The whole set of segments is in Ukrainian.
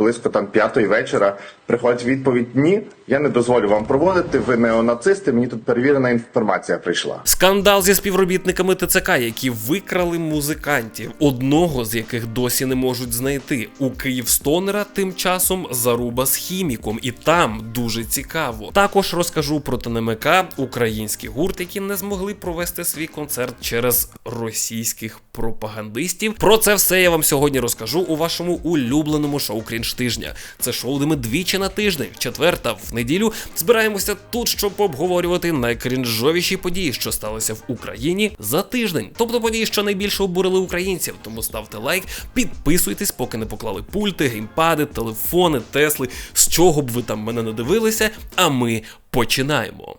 близько там п'ятої вечора приходить відповідь: Ні, я не дозволю вам проводити. Ви неонацисти. Мені тут перевірена інформація прийшла. Скандал зі співробітниками ТЦК, які викрали музикантів, одного з яких досі не можуть знайти. У Київстонера тим часом заруба з хіміком, і там дуже цікаво. Також розкажу про ТНМК, український гурт, які не змогли провести свій концерт через російських пропагандистів. Про це все я вам сьогодні розкажу у вашому улюбленому шоу Крінж тижня. Це шоу, де ми двічі на тиждень, в четвер та в неділю збираємося тут, щоб обговорювати найкрінжовіші події, що сталися в Україні за тиждень. Тобто події, що найбільше обурили українців. Тому ставте лайк, підписуйтесь, поки не поклали пульти, геймпади, телефони, тесли, з чого б ви там мене не дивилися. А ми починаємо.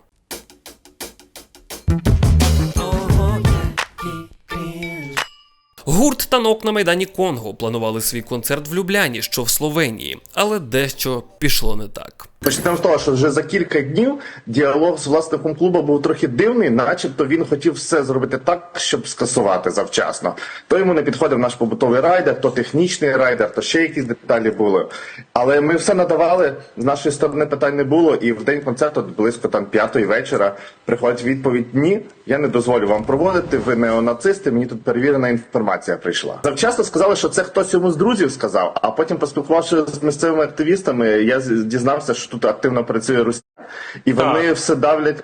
Гурт танок на майдані Конго планували свій концерт в Любляні, що в Словенії, але дещо пішло не так. Почнемо з того, що вже за кілька днів діалог з власником клубу був трохи дивний, начебто він хотів все зробити так, щоб скасувати завчасно. То йому не підходив наш побутовий райдер, то технічний райдер, то ще якісь деталі були. Але ми все надавали. З нашої сторони питань не було. І в день концерту, близько там п'ятої вечора, приходить відповідь: Ні, я не дозволю вам проводити. Ви неонацисти. Мені тут перевірена інформація прийшла. Завчасно сказали, що це хтось йому з друзів сказав. А потім, поспілкувавшися з місцевими активістами, я дізнався, що тут активно працює Росія, і вони все давлять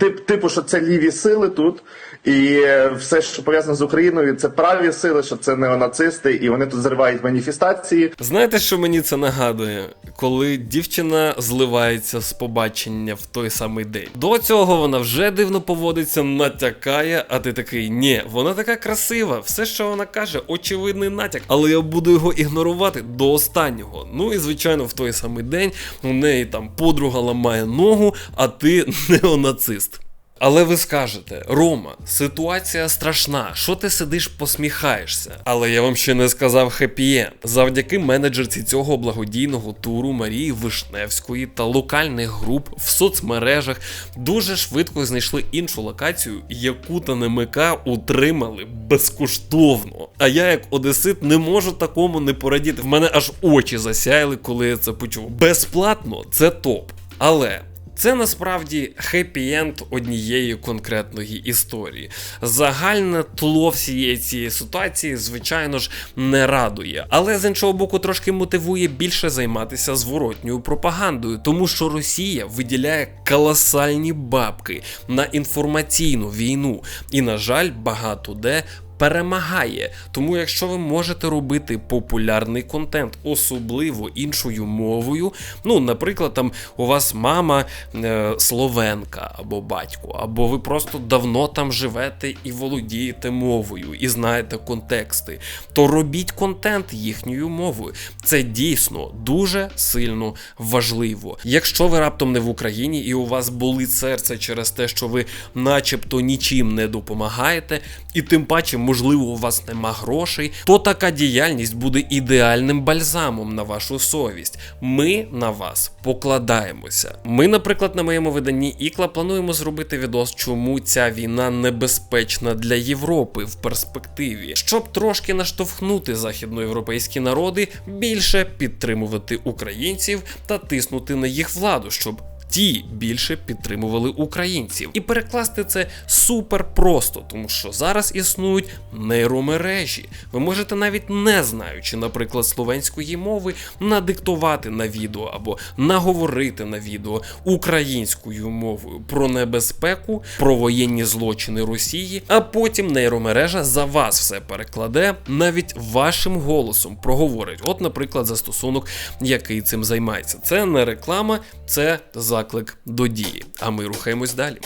тип, типу, що це ліві сили тут, і все, що пов'язане з Україною, це праві сили, що це неонацисти, і вони тут зривають маніфестації. Знаєте, що мені це нагадує? Коли дівчина зливається з побачення в той самий день. До цього вона вже дивно поводиться, натякає, а ти такий ні, вона така красива, все, що вона каже, очевидний натяк, але я буду його ігнорувати до останнього. Ну і звичайно, в той самий день у неї там подруга ламає ногу, а ти неонацист. Але ви скажете, Рома, ситуація страшна. Що ти сидиш, посміхаєшся? Але я вам ще не сказав хеппі-енд. Завдяки менеджерці цього благодійного туру Марії Вишневської та локальних груп в соцмережах дуже швидко знайшли іншу локацію, яку та НМК утримали безкоштовно. А я, як одесит, не можу такому не порадіти. В мене аж очі засяяли, коли я це почув. Безплатно це топ. Але це насправді хеппі-енд однієї конкретної історії. Загальне тло всієї цієї ситуації, звичайно ж, не радує, але з іншого боку, трошки мотивує більше займатися зворотньою пропагандою, тому що Росія виділяє колосальні бабки на інформаційну війну, і, на жаль, багато де перемагає. Тому, якщо ви можете робити популярний контент, особливо іншою мовою, ну, наприклад, там у вас мама е, словенка або батько, або ви просто давно там живете і володієте мовою, і знаєте контексти, то робіть контент їхньою мовою. Це дійсно дуже сильно важливо. Якщо ви раптом не в Україні і у вас болить серце через те, що ви начебто нічим не допомагаєте, і тим паче, можливо, у вас нема грошей, то така діяльність буде ідеальним бальзамом на вашу совість. Ми на вас покладаємося. Ми, наприклад, на моєму виданні Ікла плануємо зробити відос, чому ця війна небезпечна для Європи в перспективі, щоб трошки наштовхнути західноєвропейські народи більше підтримувати українців та тиснути на їх владу, щоб ті більше підтримували українців. І перекласти це супер просто, тому що зараз існують нейромережі. Ви можете навіть не знаючи, наприклад, словенської мови, надиктувати на відео або наговорити на відео українською мовою про небезпеку, про воєнні злочини Росії, а потім нейромережа за вас все перекладе, навіть вашим голосом проговорить. От, наприклад, застосунок, який цим займається. Це не реклама, це заклик до дії. А ми рухаємось далі.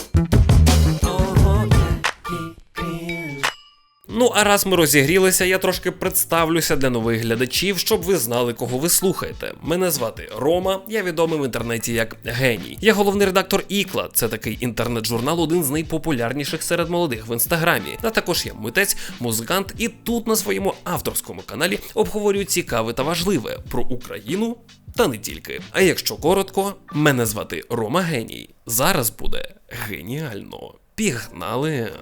Ну, а раз ми розігрілися, я трошки представлюся для нових глядачів, щоб ви знали, кого ви слухаєте. Мене звати Рома, я відомий в інтернеті як геній. Я головний редактор Ікла, це такий інтернет-журнал, один з найпопулярніших серед молодих в інстаграмі. А також я митець, музикант, і тут на своєму авторському каналі обговорюю цікаве та важливе про Україну. Та не тільки. А якщо коротко, мене звати Рома Геній. Зараз буде геніально. Пігнали.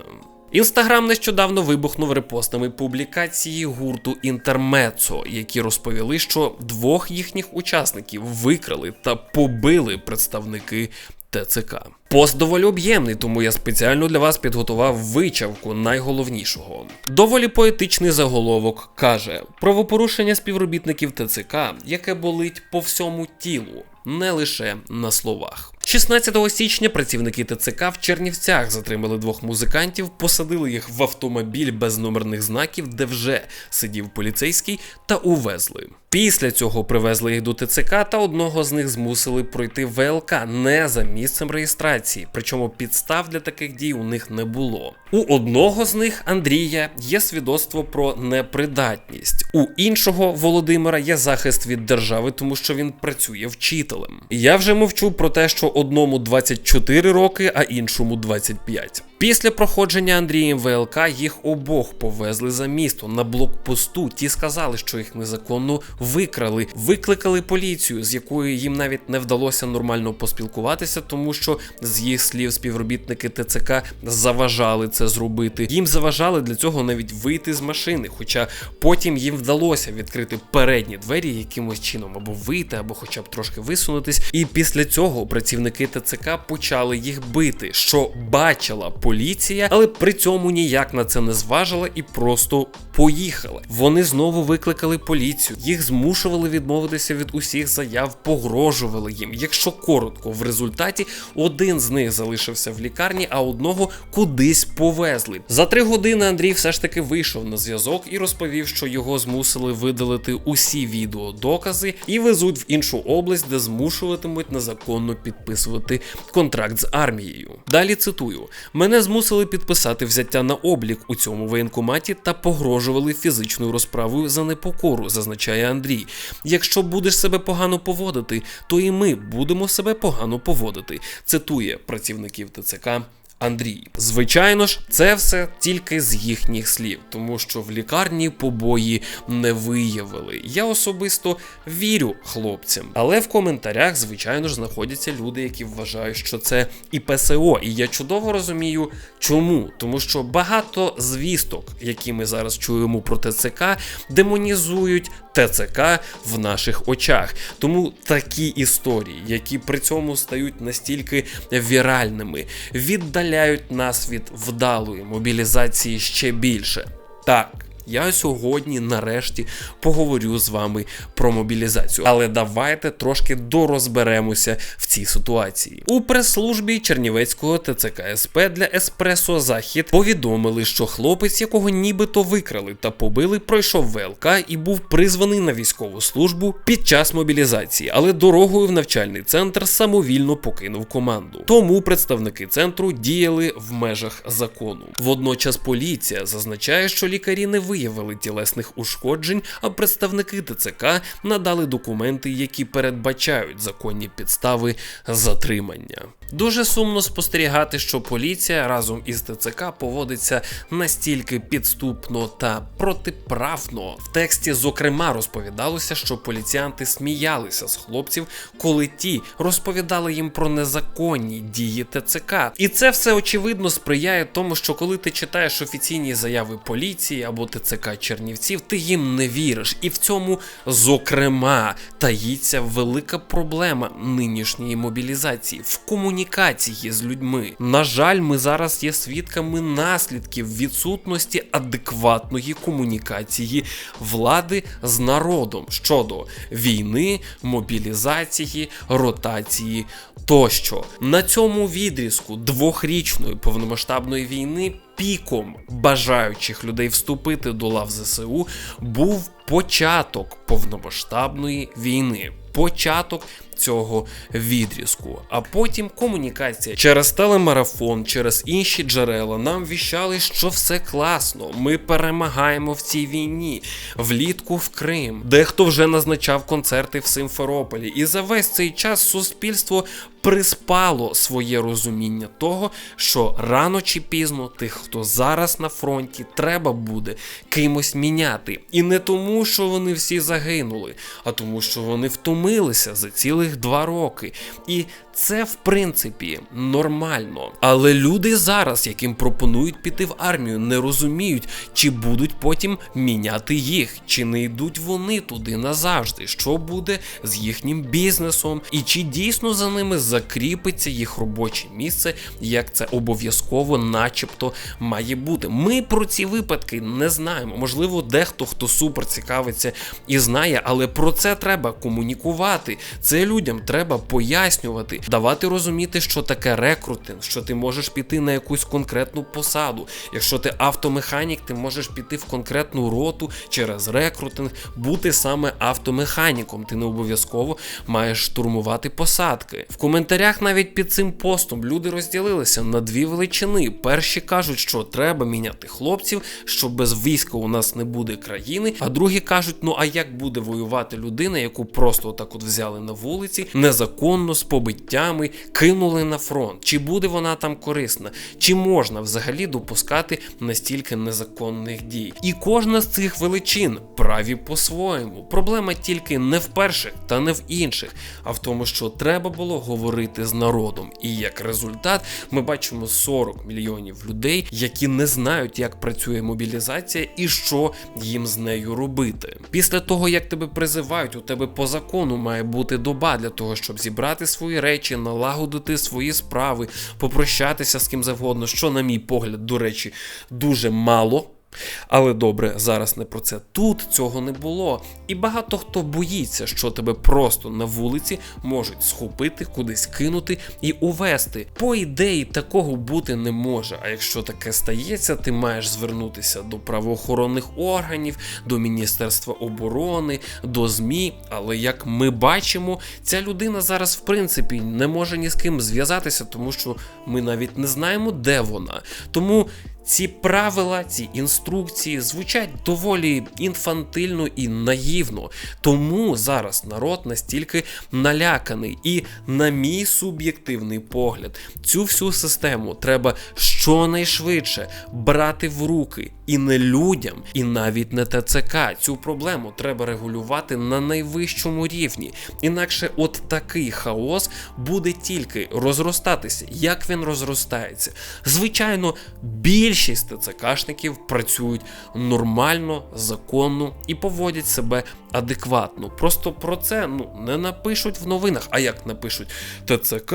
Інстаграм нещодавно вибухнув репостами публікації гурту Інтермецо, які розповіли, що двох їхніх учасників викрали та побили представники ТЦК. Пост доволі об'ємний, тому я спеціально для вас підготував вичавку найголовнішого. Доволі поетичний заголовок каже: правопорушення співробітників ТЦК, яке болить по всьому тілу, не лише на словах. 16 січня працівники ТЦК в Чернівцях затримали двох музикантів, посадили їх в автомобіль без номерних знаків, де вже сидів поліцейський, та увезли. Після цього привезли їх до ТЦК та одного з них змусили пройти ВЛК не за місцем реєстрації. Причому підстав для таких дій у них не було. У одного з них Андрія є свідоцтво про непридатність. У іншого Володимира є захист від держави, тому що він працює вчителем. Я вже мовчу про те, що одному 24 роки, а іншому 25. Після проходження Андрієм ВЛК їх обох повезли за місто на блокпосту. Ті сказали, що їх незаконно викрали, викликали поліцію, з якою їм навіть не вдалося нормально поспілкуватися, тому що з їх слів співробітники ТЦК заважали це зробити. Їм заважали для цього навіть вийти з машини, хоча потім їм вдалося відкрити передні двері якимось чином або вийти, або хоча б трошки висунутись. І після цього працівники ТЦК почали їх бити, що бачила поліція, але при цьому ніяк на це не зважила і просто поїхала. Вони знову викликали поліцію, їх змушували відмовитися від усіх заяв, погрожували їм. Якщо коротко, в результаті один з них залишився в лікарні, а одного кудись повезли. За три години Андрій все ж таки вийшов на зв'язок і розповів, що його змусили видалити усі відеодокази і везуть в іншу область, де змушуватимуть незаконно підписувати контракт з армією. Далі цитую: мене змусили підписати взяття на облік у цьому воєнкоматі та погрожували фізичною розправою за непокору, зазначає Андрій. Якщо будеш себе погано поводити, то і ми будемо себе погано поводити. Цитує працівників ТЦК. Андрій, звичайно ж, це все тільки з їхніх слів, тому що в лікарні побої не виявили. Я особисто вірю хлопцям, але в коментарях, звичайно ж, знаходяться люди, які вважають, що це і ПСО. І я чудово розумію, чому, тому що багато звісток, які ми зараз чуємо про ТЦК, демонізують ТЦК в наших очах. Тому такі історії, які при цьому стають настільки віральними, віддаляють нас від вдалої мобілізації ще більше. Так. Я сьогодні нарешті поговорю з вами про мобілізацію, але давайте трошки дорозберемося в цій ситуації. У прес-службі Чернівецького ТЦК СП для Еспресо Захід повідомили, що хлопець, якого нібито викрали та побили, пройшов ВЛК і був призваний на військову службу під час мобілізації, але дорогою в навчальний центр самовільно покинув команду. Тому представники центру діяли в межах закону. Водночас поліція зазначає, що лікарі не виявили тілесних ушкоджень, а представники ТЦК надали документи, які передбачають законні підстави затримання. Дуже сумно спостерігати, що поліція разом із ТЦК поводиться настільки підступно та протиправно. В тексті, зокрема, розповідалося, що поліціянти сміялися з хлопців, коли ті розповідали їм про незаконні дії ТЦК. І це все очевидно сприяє тому, що коли ти читаєш офіційні заяви поліції або ТЦК Чернівців, ти їм не віриш. І в цьому, зокрема, таїться велика проблема нинішньої мобілізації в комунікації з людьми. На жаль, ми зараз є свідками наслідків відсутності адекватної комунікації влади з народом щодо війни, мобілізації, ротації тощо. На цьому відрізку двохрічної повномасштабної війни. Піком бажаючих людей вступити до лав ЗСУ був початок повномасштабної війни. Початок цього відрізку, а потім комунікація через телемарафон, через інші джерела нам віщали, що все класно. Ми перемагаємо в цій війні, влітку в Крим. Дехто вже назначав концерти в Симферополі, і за весь цей час суспільство приспало своє розуміння того, що рано чи пізно тих, хто зараз на фронті, треба буде кимось міняти. І не тому, що вони всі загинули, а тому, що вони втомилися за цілих два роки. І Це в принципі нормально. Але люди зараз, яким пропонують піти в армію, не розуміють, чи будуть потім міняти їх, чи не йдуть вони туди назавжди, що буде з їхнім бізнесом, і чи дійсно за ними закріпиться їх робоче місце, як це обов'язково, начебто, має бути. Ми про ці випадки не знаємо. Можливо, дехто хто супер цікавиться і знає, але про це треба комунікувати. Це людям треба пояснювати, давати розуміти, що таке рекрутинг, що ти можеш піти на якусь конкретну посаду. Якщо ти автомеханік, ти можеш піти в конкретну роту через рекрутинг, бути саме автомеханіком. Ти не обов'язково маєш штурмувати посадки. В коментарях навіть під цим постом люди розділилися на дві величини. Перші кажуть, що треба міняти хлопців, що без війська у нас не буде країни. А другі кажуть, ну а як буде воювати людина, яку просто отак от взяли на вулиці, незаконно з побиттями, кинули на фронт? Чи буде вона там корисна? Чи можна взагалі допускати настільки незаконних дій? І кожна з цих величин праві по-своєму. Проблема тільки не в перших та не в інших, а в тому, що треба було говорити з народом. І як результат, ми бачимо 40 мільйонів людей, які не знають, як працює мобілізація і що їм з нею робити. Після того, як тебе призивають, у тебе по закону має бути доба для того, щоб зібрати свої речі, налагодити свої справи, попрощатися з ким завгодно, що, на мій погляд, до речі, дуже мало. Але добре, зараз не про це. Тут цього не було. І багато хто боїться, що тебе просто на вулиці можуть схопити, кудись кинути і увести. По ідеї такого бути не може. А якщо таке стається, ти маєш звернутися до правоохоронних органів, до Міністерства оборони, до ЗМІ. Але як ми бачимо, ця людина зараз в принципі не може ні з ким зв'язатися, тому що ми навіть не знаємо, де вона. Тому. Ці правила, ці інструкції звучать доволі інфантильно і наївно. Тому зараз народ настільки наляканий. І, на мій суб'єктивний погляд, цю всю систему треба щонайшвидше брати в руки і не людям, і навіть не ТЦК. Цю проблему треба регулювати на найвищому рівні. Інакше, от такий хаос буде тільки розростатися. Як він розростається? Звичайно, більшість ТЦКшників працюють нормально, законно і поводять себе адекватно. Просто про це ну не напишуть в новинах. А як напишуть ТЦК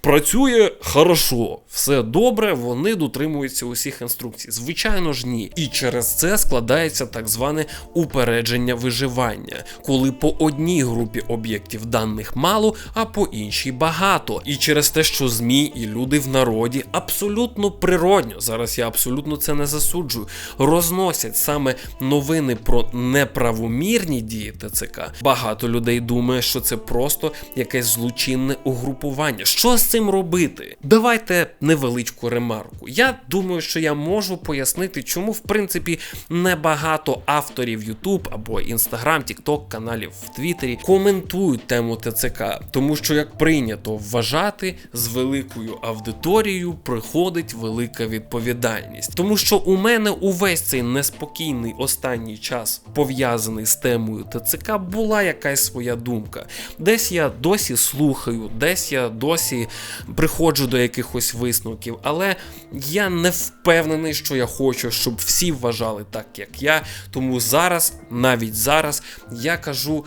працює хорошо, все добре, вони дотримуються усіх інструкцій. Звичайно ж, ні. І через це складається так зване упередження виживання, коли по одній групі об'єктів даних мало, а по іншій багато. І через те, що ЗМІ і люди в народі абсолютно природньо, зараз я абсолютно це не засуджую, розносять саме новини про неправомірні дії ТЦК. Багато людей думає, що це просто якесь злочинне угрупування. Що з цим робити? Давайте невеличку ремарку. Я думаю, що я можу пояснити, чому в принципі небагато авторів YouTube або Instagram, TikTok, каналів в Твіттері коментують тему ТЦК, тому що як прийнято вважати, з великою аудиторією приходить велика відповідальність. Тому що у мене увесь цей неспокійний останній час пов'язаний з темою ТЦК була якась своя думка. Десь я досі слухаю, десь я досі приходжу до якихось висновків, але я не впевнений, що я хочу, щоб всі вважали так, як я. Тому зараз, навіть зараз, я кажу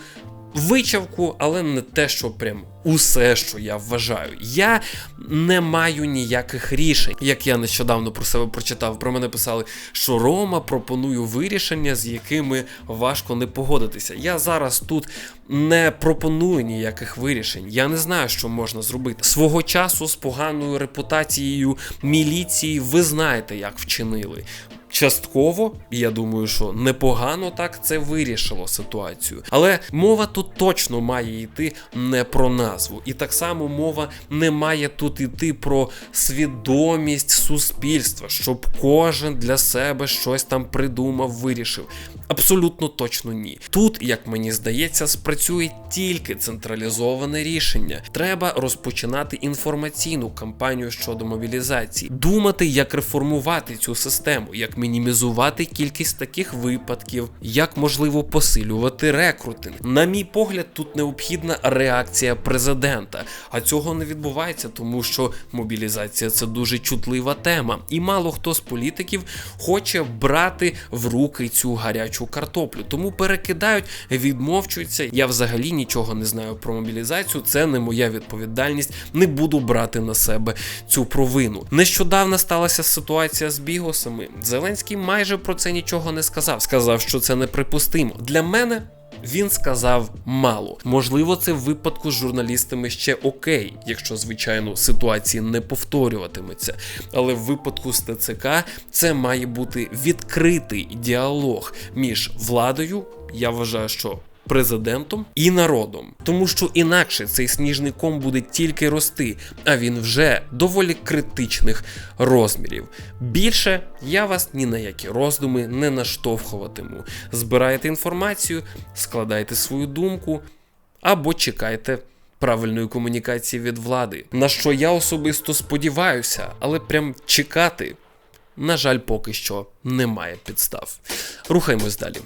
вичавку, але не те, що прям усе, що я вважаю. Я не маю ніяких рішень. Як я нещодавно про себе прочитав, про мене писали, що Рома пропонує вирішення, з якими важко не погодитися. Я зараз тут не пропоную ніяких вирішень. Я не знаю, що можна зробити. Свого часу з поганою репутацією міліції ви знаєте, як вчинили. Частково, я думаю, що непогано так це вирішило ситуацію. Але мова тут точно має йти не про назву. І так само мова не має тут йти про свідомість суспільства, щоб кожен для себе щось там придумав, вирішив. Абсолютно точно ні. Тут, як мені здається, спрацює тільки централізоване рішення. Треба розпочинати інформаційну кампанію щодо мобілізації, думати, як реформувати цю систему, як мінімізувати кількість таких випадків, як можливо посилювати рекрутинг. На мій погляд, тут необхідна реакція президента. А цього не відбувається, тому що мобілізація це дуже чутлива тема, і мало хто з політиків хоче брати в руки цю гарячу картоплю. Тому перекидають, відмовчуються. Я взагалі нічого не знаю про мобілізацію. Це не моя відповідальність. Не буду брати на себе цю провину. Нещодавно сталася ситуація з бігосами. Зеленський майже про це нічого не сказав. Сказав, що це неприпустимо. Для мене. Він сказав мало. Можливо, це в випадку з журналістами ще окей, якщо, звичайно, ситуації не повторюватиметься. Але в випадку з ТЦК це має бути відкритий діалог між владою. Я вважаю, що президентом і народом, тому що інакше цей сніжний ком буде тільки рости, а він вже доволі критичних розмірів. Більше я вас ні на які роздуми не наштовхуватиму. Збирайте інформацію, складайте свою думку або чекайте. Правильної комунікації від влади, на що я особисто сподіваюся, але прям чекати, на жаль, поки що немає підстав. Рухаємось далі.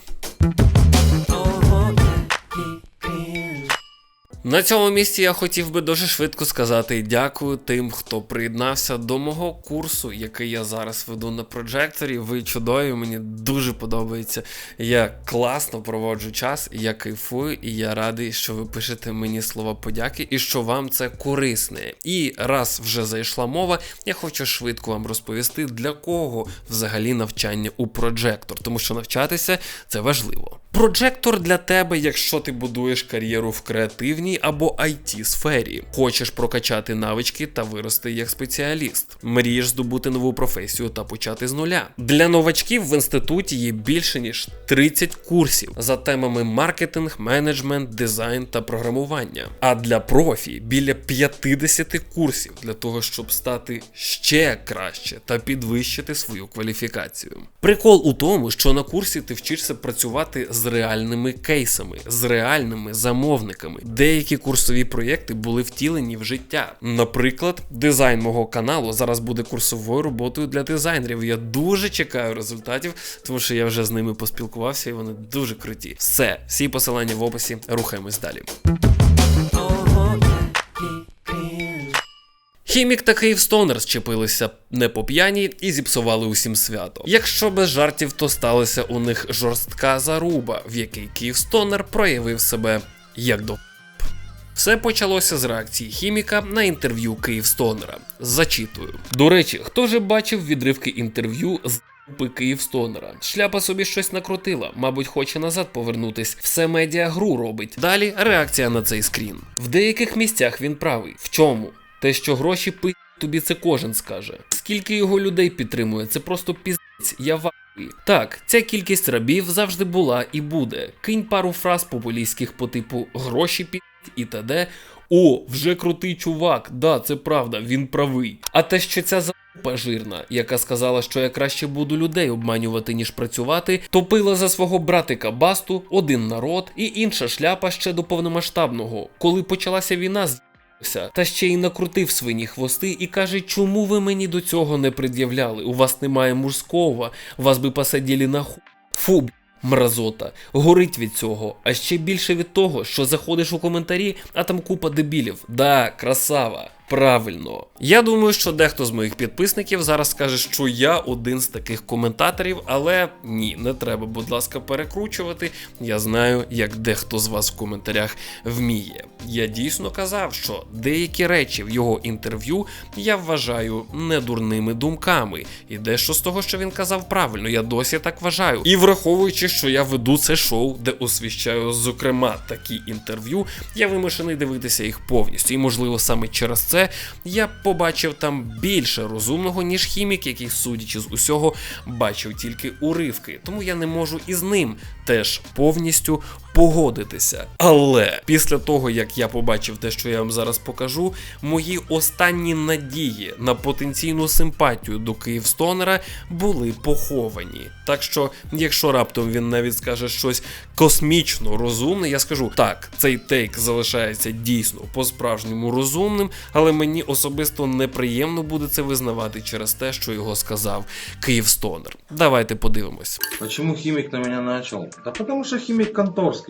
На цьому місці я хотів би дуже швидко сказати дякую тим, хто приєднався до мого курсу, який я зараз веду на проджекторі. Ви чудові, мені дуже подобається. Я класно проводжу час, я кайфую, і я радий, що ви пишете мені слова подяки і що вам це корисне. І раз вже зайшла мова, я хочу швидко вам розповісти, для кого взагалі навчання у проджектор, тому що навчатися це важливо. Проджектор для тебе, якщо ти будуєш кар'єру в креативній або it сфері, хочеш прокачати навички та вирости як спеціаліст, мрієш здобути нову професію та почати з нуля. Для новачків в інституті є більше ніж 30 курсів за темами маркетинг, менеджмент, дизайн та програмування. А для профі біля 50 курсів для того, щоб стати ще краще та підвищити свою кваліфікацію. Прикол у тому, що на курсі ти вчишся працювати з реальними кейсами, з реальними замовниками. Деякі курсові проєкти були втілені в життя. Наприклад, дизайн мого каналу зараз буде курсовою роботою для дизайнерів. Я дуже чекаю результатів, тому що я вже з ними поспілкувався, і вони дуже круті. Все, всі посилання в описі. Рухаємось далі. Хімік та Київстонер зчепилися не по п'яні і зіпсували усім свято. Якщо без жартів, то сталася у них жорстка заруба, в якій Київстонер проявив себе як до. Все почалося з реакції хіміка на інтерв'ю Київстонера. Зачитую. До речі, хто же бачив відривки інтерв'ю з групи Київстонера? Шляпа собі щось накрутила, мабуть, хоче назад повернутись. Все медіа гру робить. Далі реакція на цей скрін. В деяких місцях він правий. В чому? Те, що гроші пи тобі це кожен скаже. Скільки його людей підтримує, це просто піздець, я вахую. Так, ця кількість рабів завжди була і буде. Кинь пару фраз популістських по типу гроші пі і т.д. О, вже крутий чувак, да, це правда, він правий. А те, що ця залупа жирна, яка сказала, що я краще буду людей обманювати, ніж працювати, топила за свого братика Басту, один народ і інша шляпа ще до повномасштабного. Коли почалася війна з та ще й накрутив свині хвости і каже, чому ви мені до цього не пред'являли? У вас немає мужського, вас би посадили на ху. Фу, мразота, горить від цього, а ще більше від того, що заходиш у коментарі, а там купа дебілів. Да, красава. Правильно, я думаю, що дехто з моїх підписників зараз скаже, що я один з таких коментаторів, але ні, не треба, будь ласка, перекручувати. Я знаю, як дехто з вас в коментарях вміє. Я дійсно казав, що деякі речі в його інтерв'ю я вважаю недурними думками, і дещо з того, що він казав правильно, я досі так вважаю. І враховуючи, що я веду це шоу, де освіщаю, зокрема, такі інтерв'ю, я вимушений дивитися їх повністю. І, можливо, саме через це я побачив там більше розумного, ніж хімік, який, судячи з усього, бачив тільки уривки. Тому я не можу із ним теж повністю погодитися. Але після того, як я побачив те, що я вам зараз покажу, мої останні надії на потенційну симпатію до Київстонера були поховані. Так що, якщо раптом він навіть скаже щось космічно розумне, я скажу так, цей тейк залишається дійсно по-справжньому розумним, але мені особисто неприємно буде це визнавати через те, що його сказав Київстонер. Давайте подивимось. Почему химик на меня начал? Да потому что химик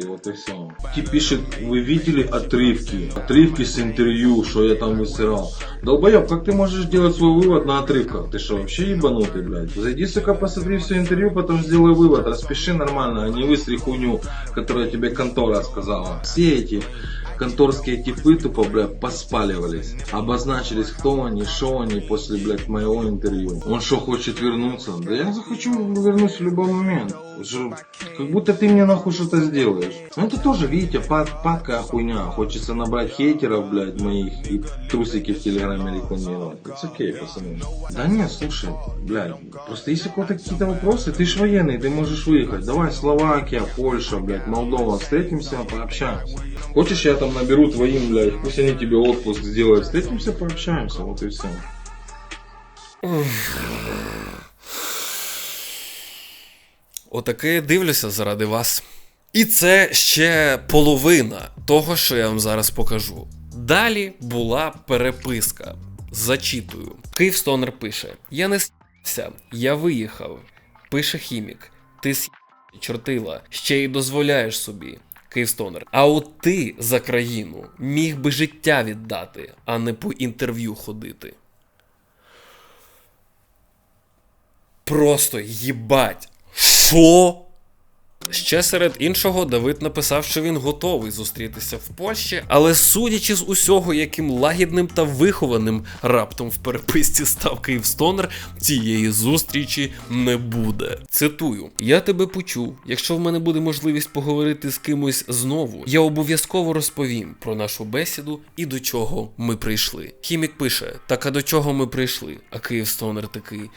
конторский, вот и все. Ки пишет, вы видели отрывки? Отрывки с интервью, что я там высирал. Долбоеб, как ты можешь делать свой вывод на отрывках? Ты что, вообще ебанутый, блядь? Зайди, сука, посмотри все интервью, потом сделай вывод. Распиши нормально, а не выстри хуйню, которую тебе контора сказала. Все эти конторские типы тупо, блядь, поспаливались. Обозначились, кто они, что они после, блядь, моего интервью. Он что, хочет вернуться? Да я захочу вернусь в любой момент. Как будто ты мне нахуй что-то сделаешь. Ну это тоже, видите, пад, падкая хуйня. Хочется набрать хейтеров, блядь, моих и трусики в телеграме рекламировать. Это окей, пацаны. Да нет, слушай, блядь, просто если у кого-то какие-то вопросы, ты ж военный, ты можешь выехать. Давай, Словакия, Польша, блядь, Молдова, встретимся, пообщаемся. Хочешь, я там наберу твоим, блядь, пусть они тебе отпуск сделают. Встретимся, пообщаемся, вот и все. Отаке дивлюся заради вас. І це ще половина того, що я вам зараз покажу. Далі була переписка. Зачитую. Київстонер пише: Я не с**ся, я виїхав. Пише хімік. Ти с**, чортила, ще й дозволяєш собі. Київстонер. А от ти за країну міг би життя віддати, а не по інтерв'ю ходити. Просто їбать. Що? Ще серед іншого Давид написав, що він готовий зустрітися в Польщі, але судячи з усього, яким лагідним та вихованим раптом в переписці став Київстонер, цієї зустрічі не буде. Цитую: Я тебе почув. Якщо в мене буде можливість поговорити з кимось знову, я обов'язково розповім про нашу бесіду і до чого ми прийшли. Хімік пише: Так а до чого ми прийшли? А Київстонер такий.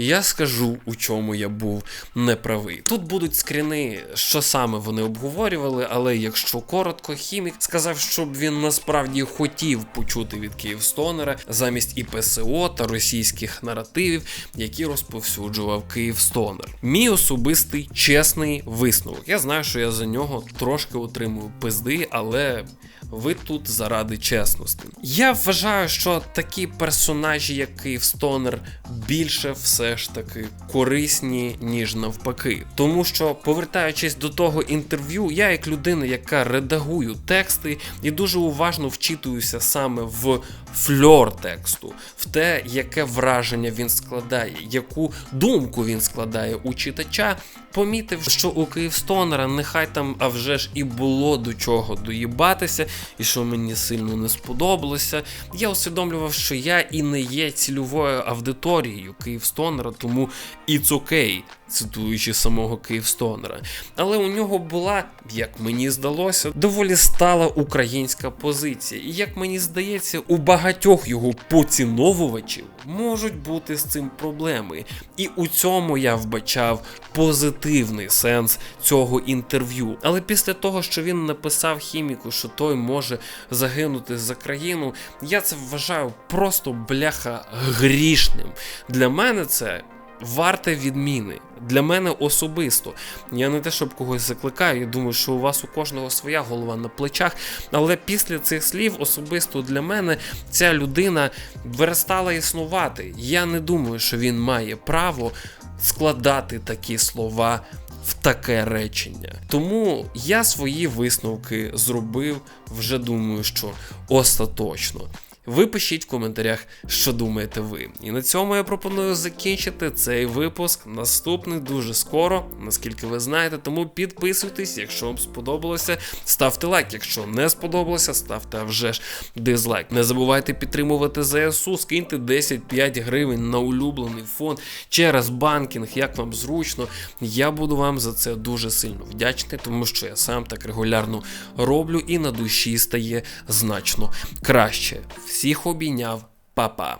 Я скажу, у чому я був неправий. Тут будуть скріни, що саме вони обговорювали, але якщо коротко, хімік сказав, щоб він насправді хотів почути від Київстонера замість і ПСО та російських наративів, які розповсюджував Київстонер. Мій особистий чесний висновок. Я знаю, що я за нього трошки отримую пизди, але. Ви тут заради чесності. Я вважаю, що такі персонажі, як Київстонер, більше все ж таки корисні, ніж навпаки. Тому що, повертаючись до того інтерв'ю, я як людина, яка редагую тексти, і дуже уважно вчитуюся саме в фльор тексту, в те, яке враження він складає, яку думку він складає у читача. Помітив, що у Київстонера нехай там, а вже ж і було до чого доїбатися, і що мені сильно не сподобалося. Я усвідомлював, що я і не є цільовою аудиторією Київстонера, тому it's окей, цитуючи самого Київстонера. Але у нього була, як мені здалося, доволі стала українська позиція. І як мені здається, у багатьох його поціновувачів можуть бути з цим проблеми. І у цьому я вбачав позитивний сенс цього інтерв'ю. Але після того, що він написав хіміку, що той може загинути за країну, я це вважаю просто бляха грішним. Для мене це. Варте відміни для мене особисто. Я не те, щоб когось закликаю. Я думаю, що у вас у кожного своя голова на плечах. Але після цих слів особисто для мене ця людина перестала існувати. Я не думаю, що він має право складати такі слова. В таке речення. Тому я свої висновки зробив, вже думаю, що остаточно. Ви пишіть в коментарях, що думаєте ви. І на цьому я пропоную закінчити цей випуск. Наступний дуже скоро, наскільки ви знаєте. Тому підписуйтесь, якщо вам сподобалося, ставте лайк. Якщо не сподобалося, ставте вже ж дизлайк. Не забувайте підтримувати ЗСУ, скиньте 10-5 гривень на улюблений фонд через банкінг, як вам зручно. Я буду вам за це дуже сильно вдячний, тому що я сам так регулярно роблю і на душі стає значно краще. Всіх обійняв, па-па.